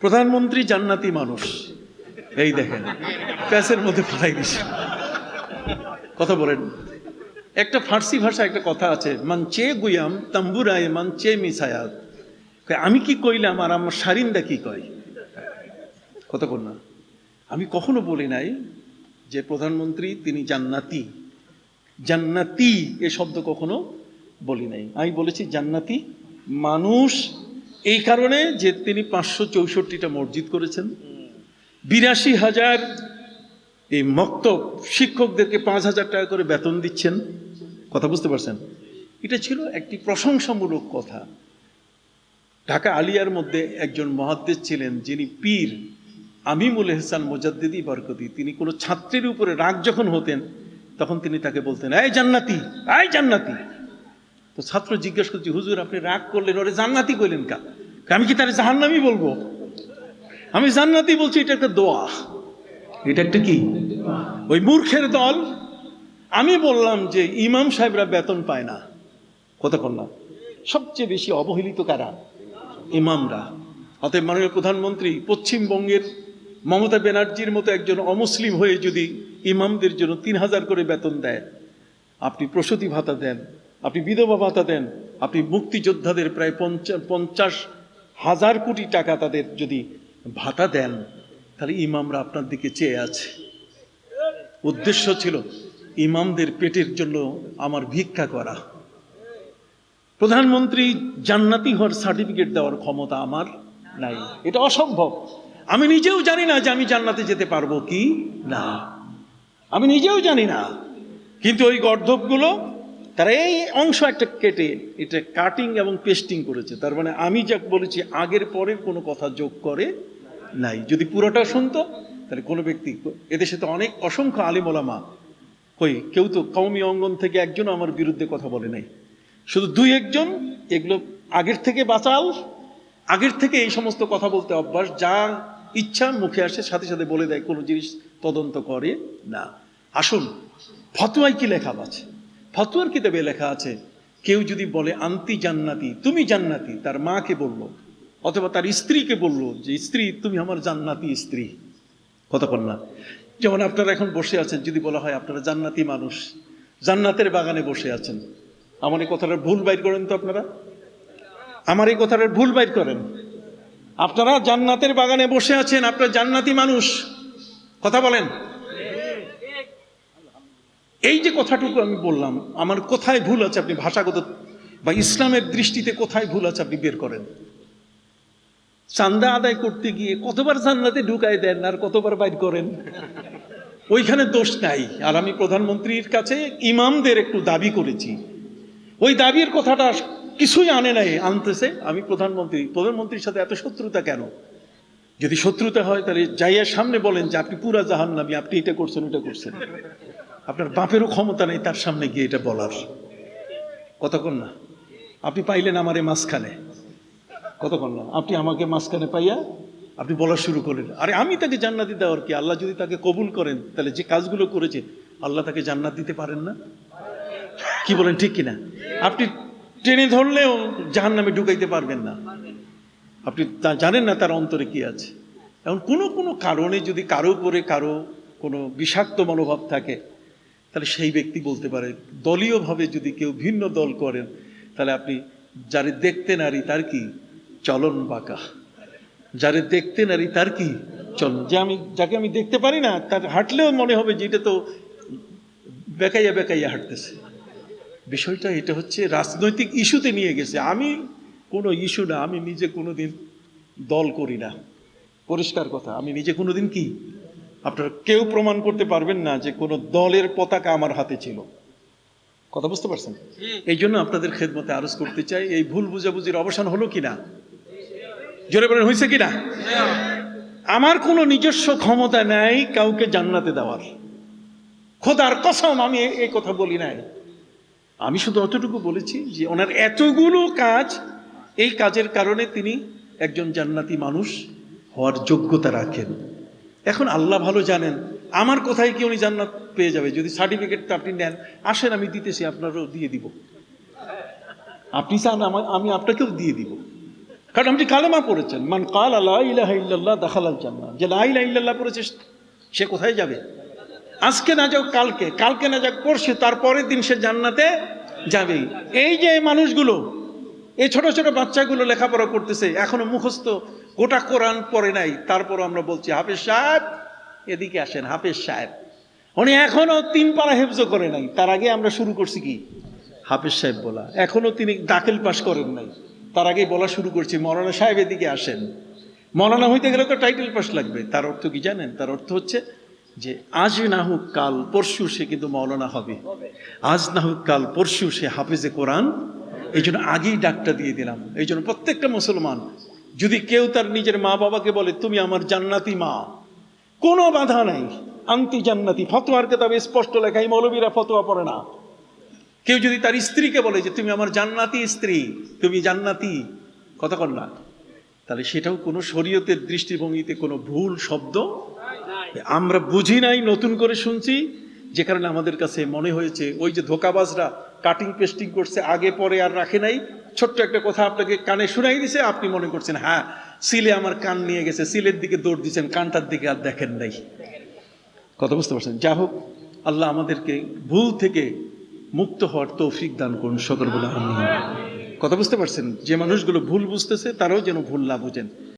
প্রধানমন্ত্রী জান্নাতি মানুষ। এই দেখেন প্যাসের মধ্যে ফেলাই দিছে। কথা বলেন। একটা ফার্সি ভাষা একটা কথা আছে, মানচে গুয়াম তাম্বুরায় মানচে মিসায়াত আমি কি কইলাম আর আমার সারিন্দা কি কয়? বল না। আমি কখনো বলি নাই যে প্রধানমন্ত্রী, তিনি জান্নাতি। জান্নাতি এ শব্দ কখনো বলি নাই। আমি বলেছি জান্নাতি মানুষ এই কারণে যে তিনি পাঁচশো চৌষট্টিটা মসজিদ করেছেন। বিরাশি হাজার এই মক্তব শিক্ষকদেরকে পাঁচ হাজার টাকা করে বেতন দিচ্ছেন। কথা বুঝতে পারছেন? এটা ছিল একটি প্রশংসামূলক কথা। ঢাকা আলিয়ার মধ্যে একজন মহাদ্দেশ ছিলেন যিনি পীর আমিমুল এহসান মোজাদ্দিদি বরকতি। তিনি কোনো ছাত্রের উপরে রাগ যখন হতেন, তখন তিনি তাকে বলতেন, এই জান্নাতি আয় জান্নাতি। তো ছাত্র জিজ্ঞেস করছি, হুজুর, আপনি রাগ করলেন, ওরে জান্নাতি কইলেন কা? আমি কি তার জাহান্নামি বলব? আমি জান্নাতি বলছি, এটা একটা দোয়া। এটা একটা কি? ওই মূর্খের দল। আমি বললাম যে ইমাম সাহেবরা বেতন পায় না। কতক্ষণ না। সবচেয়ে বেশি অবহেলিত কারা? ইমামরা। অতএব মাননীয় প্রধানমন্ত্রী, পশ্চিমবঙ্গের মমতা ব্যানার্জির মতো একজন অমুসলিম হয়ে যদি ইমামদের জন্য তিন হাজার করে বেতন দেয় আপনি প্রসূতি ভাতা দেন, আপনি বিধবা ভাতা দেন, আপনি মুক্তিযোদ্ধাদের প্রায় পঞ্চা- পঞ্চাশ হাজার কোটি টাকা তাদের যদি ভাতা দেন, তাহলে ইমামরা আপনার দিকে চেয়ে আছে। উদ্দেশ্য ছিল ইমামদের পেটের জন্য আমার ভিক্ষা করা। প্রধানমন্ত্রী জান্নাতি হওয়ার সার্টিফিকেট দেওয়ার ক্ষমতা আমার নাই। এটা অসম্ভব। আমি নিজেও জানি না যে আমি জান্নাতে যেতে পারব কি না। আমি নিজেও জানি না। কিন্তু ওই গর্ধবগুলো তারা এই অংশ একটা কেটে এটা কাটিং এবং পেস্টিং করেছে। তার মানে আমি যা বলেছি, আগের পরের কোনো কথা যোগ করে নাই। যদি পুরোটা শুনতো, তাহলে কোনো ব্যক্তি এদেশে তো অনেক অসংখ্য আলিমোলামা কই, কেউ তো কৌমি অঙ্গন থেকে একজন আমার বিরুদ্ধে কথা বলে নাই। শুধু দুই একজন, এগুলো আগের থেকে বাঁচাল আগের থেকে এই সমস্ত কথা বলতে অভ্যাস, যা ইচ্ছা মুখে আসে, সাথে সাথে বলে দেয়, কোনো জিনিস তদন্ত করে না। আসুন, ফতোয়ায় কি লেখা আছে? ফতোয়ার কিতাবে লেখা আছে, কেউ যদি বলে আন্তি জান্নাতি, তুমি জান্নাতি তার মাকে বলল, অথবা তার স্ত্রীকে বলল যে, স্ত্রী, তুমি আমার জান্নাতি স্ত্রী কতক্ষণ না। যেমন আপনারা এখন বসে আছেন, যদি বলা হয় আপনারা জান্নাতি মানুষ, জান্নাতের বাগানে বসে আছেন, আমার এই কথাটার ভুল বাইর করেন তো আপনারা? আমার এই কথাটার ভুল বাইর করেন। আপনারা জান্নাতের বাগানে বসে আছেন, আপনারা জান্নাতি মানুষ, কথা বলেন। এই যে কথাটুকু আমি বললাম, আমার কোথায় ভুল আছে আপনি ভাষাগত বা ইসলামের দৃষ্টিতে কোথায় ভুল আছে আপনি বের করেন। চান্দা আদায় করতে গিয়ে কতবার জান্নাতে ঢুকাই দেন আর কতবার বাইর করেন? ওইখানে দোষ নাই। আর আমি প্রধানমন্ত্রীর কাছে ইমামদের একটু দাবি করেছি। ওই দাবির কথাটা কিছুই আনে নাই, আনতেছে। আমি প্রধানমন্ত্রী, প্রধানমন্ত্রীর সাথে এত শত্রুতা কেন? যদি শত্রুতা হয়, তাহলে যাইয়া সামনে বলেন যে আপনি পুরা জাহান নামি আপনি এটা করছেন ওটা করছেন। আপনার বাপেরও ক্ষমতা নেই, তার সামনে গিয়ে এটা বলার। কতক্ষণ না। আপনি পাইলেন আমারে মাঝখানে। কতক্ষণ না। আপনি আমাকে মাঝখানে পাইয়া আপনি বলা শুরু করলেন। আরে আমি তাকে জান্নাতি দেওয়ার কি? আল্লাহ যদি তাকে কবুল করেন, তাহলে যে কাজগুলো করেছে, আল্লাহ তাকে জান্নাত দিতে পারেন না? কি বলেন, ঠিক কিনা? আপনি ট্রেনে ধরলেও জাহান নামে ঢুকাইতে পারবেন না। আপনি জানেন না তার অন্তরে কি আছে। এখন কোনো কোনো কারণে যদি কারও উপরে কারও কোনো বিষাক্ত মনোভাব থাকে, তাহলে সেই ব্যক্তি বলতে পারে, দলীয়ভাবে যদি কেউ ভিন্ন দল করেন, তাহলে আপনি যারে দেখতে নারী তার কি? চলন বাঁকা। যারে দেখতে নারী তার কি? চলন। যে আমি, যাকে আমি দেখতে পারি না, তার হাঁটলেও মনে হবে যে এটা তো বেকাইয়া বেকাইয়া হাঁটতেছে। বিষয়টা এটা হচ্ছে রাজনৈতিক ইস্যুতে নিয়ে গেছে। আমি কোনো ইস্যু না আমি নিজে কোনোদিন দল করি না। পরিষ্কার কথা আমি নিজে কোনোদিন কি? আপনারা কেউ প্রমাণ করতে পারবেন না যে কোনো দলের পতাকা আমার হাতে ছিল। কথা বুঝতে পারছেন? এই জন্য আপনাদের খেদমতে আরজ করতে চাই এই ভুল বুঝাবুঝির অবসান হলো কিনা? জোরে বলেন হয়েছে কিনা? আমার কোনো নিজস্ব ক্ষমতা নেই কাউকে জান্নাতে দেওয়ার। খোদার কসম আমি এই কথা বলি নাই। আমি শুধু অতটুকু বলেছি যে ওনার এতগুলো কাজ এই কাজের কারণে তিনি একজন জান্নাতি মানুষ হওয়ার যোগ্যতা রাখেন। এখন আল্লাহ ভালো জানেন, আমার কোথায় কি উনি জান্নাত পেয়ে যাবে? যদি সার্টিফিকেটটা আপনি নেন, আসেন, আমি দিতেছি, আপনারও দিয়ে দিব। আপনি চান, আমার, আমি আপনাকেও দিয়ে দিব। কারণ আপনি কালেমা পড়েছেন। মান কাল আল্লাহ ইলাহা ইল্লাল্লাহ দাখালাল জান্নাহ। যে লা ইলাহা ইল্লাল্লাহ পড়েছে, সে কোথায় যাবে? আজকে না যাও কালকে কালকে না যাক পরশু, তারপরের দিন সে জান্নাতে যাবেই। এই যে মানুষগুলো এই ছোট ছোট বাচ্চাগুলো লেখাপড়া করতেছে, এখনও মুখস্থ, গোটা কোরআন পড়ে নাই। তারপর আমরা বলছি, হাফেজ সাহেব, এদিকে আসেন, হাফেজ সাহেব। উনি এখনও তিন পারা হেফজ করে নাই। তার আগে আমরা শুরু করছি কি? হাফেজ সাহেব বলা। এখনও তিনি দাখিল পাশ করেন নাই। তার আগে বলা শুরু করছি, মৌলানা সাহেব এদিকে আসেন। মৌলানা হইতে গেলে তো টাইটেল পাস লাগবে। তার অর্থ কি জানেন? তার অর্থ হচ্ছে যে, আজ না হোক কাল, পরশু সে কিন্তু মৌলানা হবে। আজ না হোক কাল, পরশু সে হাফেজে কোরআন এই জন্য আগেই ডাকটা দিয়ে দিলাম। এই জন্য প্রত্যেকটা মুসলমান, যদি কেউ তার নিজের মা বাবাকে বলে, তুমি আমার জান্নাতি মা। কোনো বাধা নাই। আংটি জান্নাতি। ফতোয়ার কেতাবে স্পষ্ট লেখা এই মৌলবীরা ফতোয়া পড়ে না। কেউ যদি তার স্ত্রীকে বলে যে, তুমি আমার জান্নাতি স্ত্রী, তুমি জান্নাতি কতক্ষণ না। তাহলে সেটাও কোনো শরীয়তের দৃষ্টিভঙ্গিতে কোনো ভুল শব্দ? আমরা বুঝি নাই, নতুন করে শুনছি। যে কারণে আমাদের কাছে মনে হয়েছে, ওই যে ধোকাবাজরা কাটিং পেস্টিং করছে, আগে, পরে আর রাখে নাই। ছোট্ট একটা কথা আপনাকে কানে শুনাই দিছে, আপনি মনে করছেন হ্যাঁ সিলে আমার কান নিয়ে গেছে, সিলের দিকে দৌড় দিচ্ছেন, কানটার দিকে আর দেখেন নাই। কথা বুঝতে পারছেন? যা হোক, আল্লাহ আমাদেরকে ভুল থেকে মুক্ত হওয়ার তৌফিক দান করুন, সকল বলে কথা বুঝতে পারছেন? যে মানুষগুলো ভুল বুঝতেছে, তারাও যেন ভুল না বুঝেন।